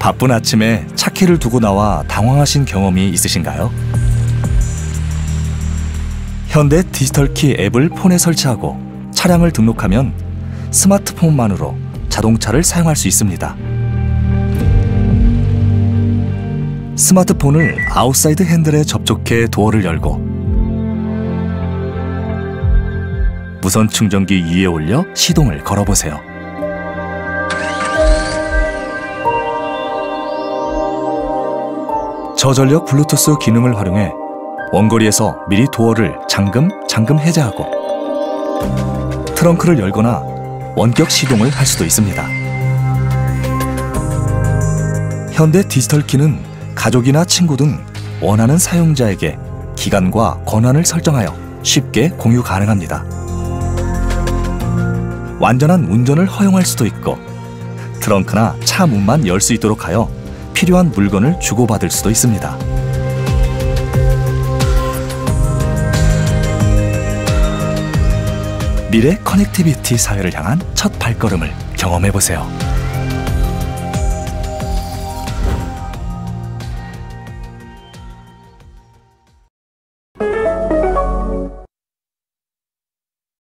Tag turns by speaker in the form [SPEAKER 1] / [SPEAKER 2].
[SPEAKER 1] 바쁜 아침에 차키를 두고 나와 당황하신 경험이 있으신가요? 현대 디지털키 앱을 폰에 설치하고 차량을 등록하면 스마트폰만으로 자동차를 사용할 수 있습니다. 스마트폰을 아웃사이드 핸들에 접촉해 도어를 열고 무선 충전기 위에 올려 시동을 걸어보세요. 저전력 블루투스 기능을 활용해 원거리에서 미리 도어를 잠금, 잠금 해제하고 트렁크를 열거나 원격 시동을 할 수도 있습니다. 현대 디지털 키는 가족이나 친구 등 원하는 사용자에게 기간과 권한을 설정하여 쉽게 공유 가능합니다. 완전한 운전을 허용할 수도 있고 트렁크나 차 문만 열 수 있도록 하여 필요한 물건을 주고받을 수도 있습니다. 미래 커넥티비티 사회를 향한 첫 발걸음을 경험해 보세요.